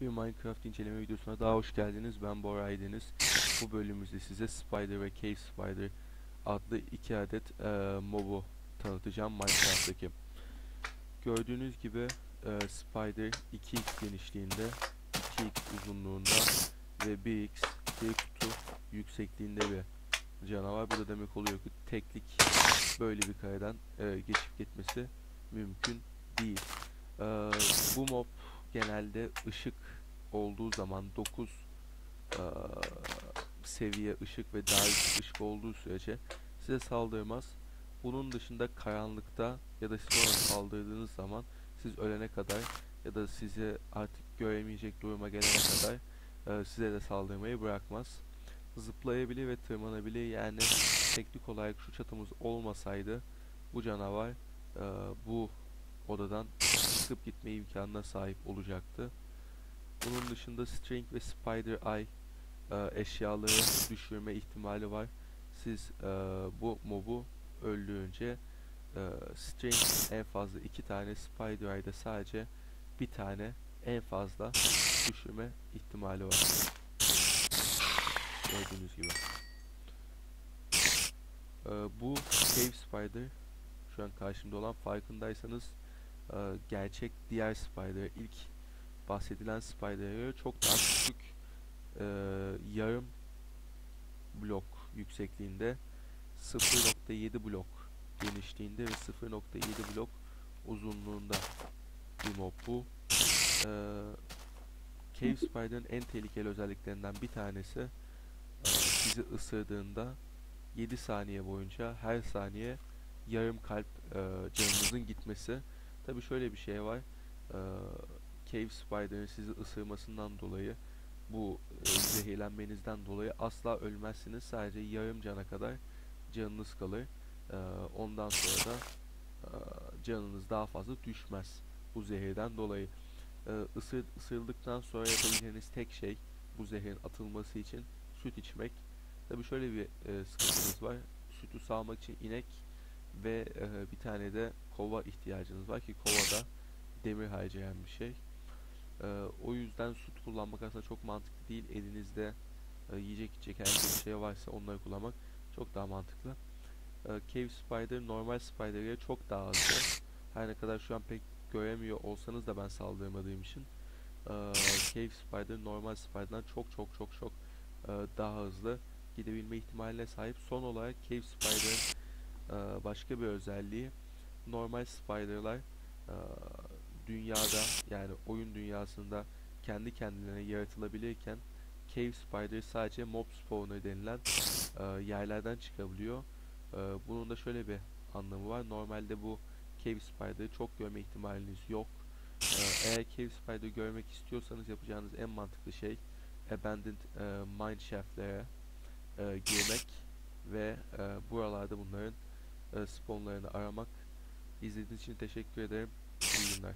Bir Minecraft inceleme videosuna daha hoş geldiniz. Ben Bora Aydeniz. Bu bölümümüzde size Spider ve Cave Spider adlı iki adet e, mob'u tanıtacağım Minecraft'taki. Gördüğünüz gibi e, Spider 2x genişliğinde, 2x uzunluğunda ve 1x bir kutu yüksekliğinde bir canavar. Bu da demek oluyor ki teklik böyle bir kareden e, geçip gitmesi mümkün değil. E, bu mob genelde ışık olduğu zaman 9 eee, seviye ışık ve daha yüksek ışık olduğu sürece size saldırmaz. Bunun dışında karanlıkta ya da siz saldırdığınız zaman siz ölene kadar ya da sizi artık göremeyecek duruma gelene kadar eee, size de saldırmayı bırakmaz. Zıplayabilir ve tırmanabilir yani teknik olarak şu çatımız olmasaydı bu canavar eee, bu odadan çıkıp gitme imkanına sahip olacaktı. Bunun dışında String ve Spider Eye e, eşyaları düşürme ihtimali var. Siz e, bu mobu öldürünce e, String en fazla iki tane, Spider Eye'de sadece bir tane en fazla düşürme ihtimali var. Gördüğünüz gibi. E, bu Cave Spider şu an karşımda olan farkındaysanız e, gerçek diğer Spider ilk bahsedilen Spider'e göre çok daha küçük e, yarım blok yüksekliğinde 0.7 blok genişliğinde ve 0.7 blok uzunluğunda bir mob bu. E, Cave Spider'ın en tehlikeli özelliklerinden bir tanesi e, sizi ısırdığında 7 saniye boyunca her saniye yarım kalp e, canınızın gitmesi. Tabi şöyle bir şey var. E, Cave Spider'ın sizi ısırmasından dolayı bu e, zehirlenmenizden dolayı asla ölmezsiniz. Sadece yarım cana kadar canınız kalır. E, ondan sonra da e, canınız daha fazla düşmez bu zehirden dolayı. E, ısır, ısırıldıktan sonra yapabileceğiniz tek şey bu zehrin atılması için süt içmek. Tabi şöyle bir e, sıkıntınız var. Sütü sağmak için inek ve e, bir tane de kova ihtiyacınız var ki kovada demir harcayan bir şey. E, o yüzden süt kullanmak aslında çok mantıklı değil. Elinizde e, yiyecek içecek herhangi bir şey varsa onları kullanmak çok daha mantıklı. E, Cave Spider normal Spider'e çok daha hızlı. Her ne kadar şu an pek göremiyor olsanız da ben saldırmadığım için e, Cave Spider normal Spider'dan çok çok çok çok e, daha hızlı gidebilme ihtimaline sahip. Son olarak Cave Spider'ın başka bir özelliği normal Spider'lar dünyada yani oyun dünyasında kendi kendilerine yaratılabilirken Cave Spider sadece mob spawner denilen yerlerden çıkabiliyor. Bunun da şöyle bir anlamı var. Normalde bu Cave Spider'ı çok görme ihtimaliniz yok. Eğer Cave Spider görmek istiyorsanız yapacağınız en mantıklı şey Abandoned e, Mine Shaft'lere girmek ve buralarda bunların e, spawnlarını aramak. İzlediğiniz için teşekkür ederim. İyi günler.